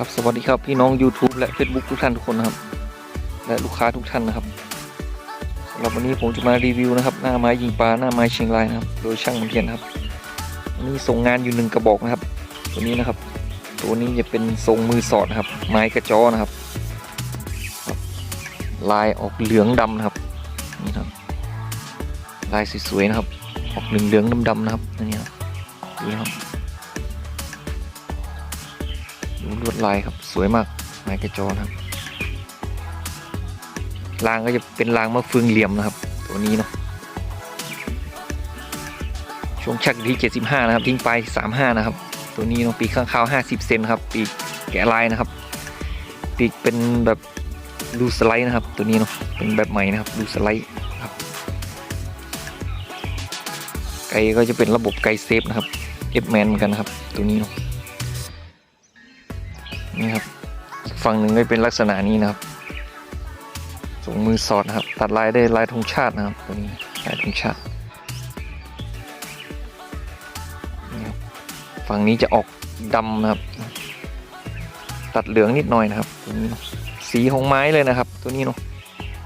ครับสวัสดีครับพี่น้อง YouTube และ Facebook ทุกท่านทุกคนนะครับ และลูกค้าทุกท่านนะครับสำหรับวันนี้ผมจะมารีวิวนะครับ หน้าไม้ยิงปลาหน้าไม้เชียงรายนะครับ โดยช่างมันเทียนครับวันนี้ส่งงานอยู่หนึ่งกระบอกนะครับ ตัวนี้นะครับ ตัวนี้จะเป็นทรงมือสอดนะครับ ไม้กระจอนะครับ ลายออกเหลืองดำนะครับนี่นะครับลายสวยๆนะครับ ออกหลืองเหลืองๆดำๆนะครับนี่ครับดูนะครับ ลวดลายครับสวยมากไม้กระจอนะครับรางก็จะเป็นรางมะเฟืองเหลี่ยมนะครับ ตัวนี้เนาะช่วงชักที่ 75 นะครับ ทิ้งไป 35 นะครับ ตัวนี้เนาะปีกข้างคาว 50 เซนครับ ปีกแกะลายนะครับ ปีกเป็นแบบรูสไลด์นะครับ ตัวนี้เนาะเป็นแบบใหม่นะครับรูสไลด์ครับ ไกก็จะเป็นระบบไกเซฟนะครับเอฟแมนเหมือนกันนะครับ ตัวนี้เนาะ นี่ครับฝั่งหนึ่งก็เป็นลักษณะนี้นะครับส่งมือสอดนะครับ ตัดลายได้ลายธงชาตินะครับตัวนี้ลายธงชาติฝั่งนี้จะออกดำนะครับ ตัดเหลืองนิดหน่อยนะครับ ตัวนี้เนาะสีของไม้เลยนะครับ ตัวนี้เนาะ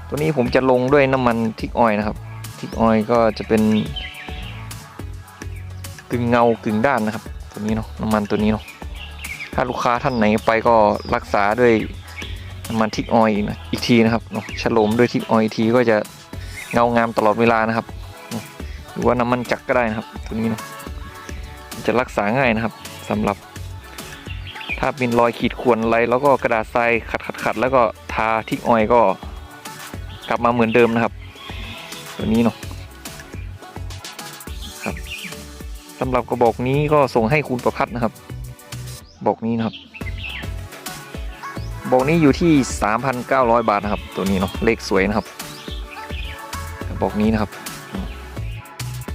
ตัวนี้ผมจะลงด้วยน้ำมันทิกออย์นะครับทิกออย์ก็จะเป็นกึ่งเงากึ่งด้านนะครับ ตัวนี้เนาะน้ำมันตัวนี้เนาะ ถ้าลูกค้าท่านไหนไปก็รักษาด้วยน้ำมันทิกออยนะอีกทีนะครับเนาะฉลมด้วยทิกออยล์อีกทีก็จะเงางามตลอดเวลานะครับ หรือว่าน้ำมันจักรก็ได้นะครับ ตัวนี้เนาะจะรักษาง่ายนะครับสำหรับ ถ้าเป็นรอยขีดข่วนอะไรแล้วก็กระดาษทรายขัดขัดขัดแล้วก็ทาทิกออยก็ กลับมาเหมือนเดิมนะครับ ตัวนี้เนาะครับสำหรับกระบอกนี้ก็ส่งให้คุณประพัฒนะครับ บอกนี้นะครับ บอกนี้อยู่ที่ 3,900 บาทนะครับ ตัวนี้เนาะเลขสวยนะครับ บอกนี้นะครับ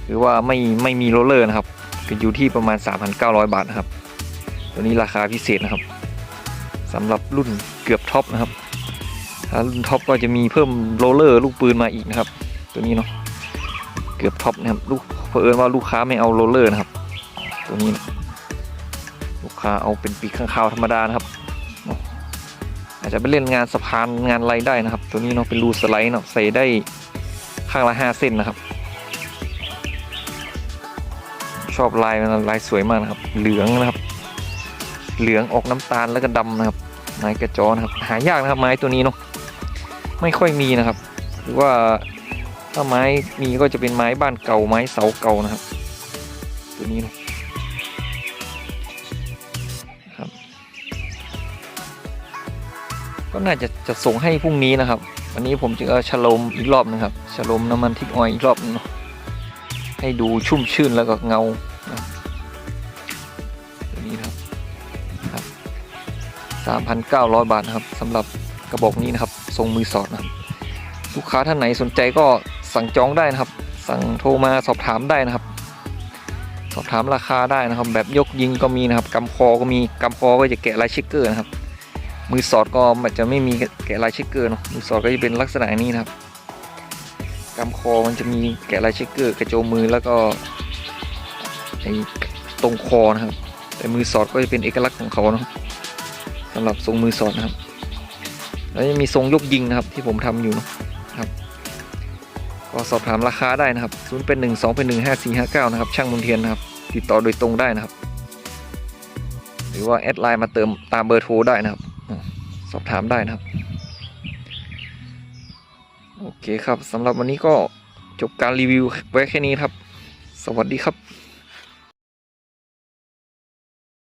หรือว่าไม่ไม่มีโรลเลอร์นะครับก็อยู่ที่ประมาณ 3,900 บาทนะครับ ตัวนี้ราคาพิเศษนะครับสำหรับรุ่นเกือบท็อปนะครับถ้ารุ่นท็อปก็จะมีเพิ่มโรลเลอร์ลูกปืนมาอีกนะครับ ตัวนี้เนาะเกือบท็อปนะครับลูกเผอิญว่าลูกค้าไม่เอาโรลเลอร์นะครับ ตัวนี้ นะลูกค้าเอาเป็นปีกข้างคาวธรรมดานะครับ อาจจะไปเล่นงานสะพานงานไรได้นะครับ ตัวนี้เนาะเป็นรูสไลด์เนาะใส่ได้ข้างละห้าเส้นนะครับ ชอบลายมันลายสวยมากนะครับ เหลืองนะครับ เหลืองออกน้ำตาลแล้วก็ดำนะครับไม้กระจอนะครับ หายากนะครับไม้ตัวนี้เนาะไม่ค่อยมีนะครับหรือว่าถ้าไม้มีก็จะเป็นไม้บ้านเก่าไม้เสาเก่านะครับ ตัวนี้เนาะ ก็น่าจะจะส่งให้พรุ่งนี้นะครับ วันนี้ผมจะเอาฉลมอีกรอบนึงครับฉลมน้ำมันทิกออยอีกรอบนึงเนาะให้ดูชุ่มชื่นแล้วก็เงาตัวนี้นะครับครับสามพันเก้าร้อยบาทนะครับสำหรับกระบอกนี้นะครับทรงมือสอดนะครับลูกค้าท่านไหนสนใจก็สั่งจองได้นะครับ สั่งโทรมาสอบถามได้นะครับ สอบถามราคาได้นะครับ แบบยกยิงก็มีนะครับกำคอก็มีกำคอก็จะแกะลายช็คเกอร์นะครับ มือสอดก็มันจะไม่มีแกะลายเช็คเกอร์เนาะมือสอดก็จะเป็นลักษณะนี้นะครับกำคอมันจะมีแกะลายเช็คเกอร์กระโจมมือแล้วก็ไอ้ตรงคอนะครับ แต่มือสอดก็จะเป็นเอกลักษณ์ของเขาเนาะสำหรับทรงมือสอดนะครับ แล้วยังมีทรงยกยิงนะครับที่ผมทำอยู่นะครับก็สอบถามราคาได้นะครับ0เป็น1 2เป็น1 5 4 5 9นะครับช่างมนเทียนนะครับ ติดต่อโดยตรงได้นะครับ หรือว่าแอดไลน์มาเติมตามเบอร์โทรได้นะครับ สอบถามได้นะครับ โอเคครับสำหรับวันนี้ก็จบการรีวิวไว้แค่นี้ครับ สวัสดีครับ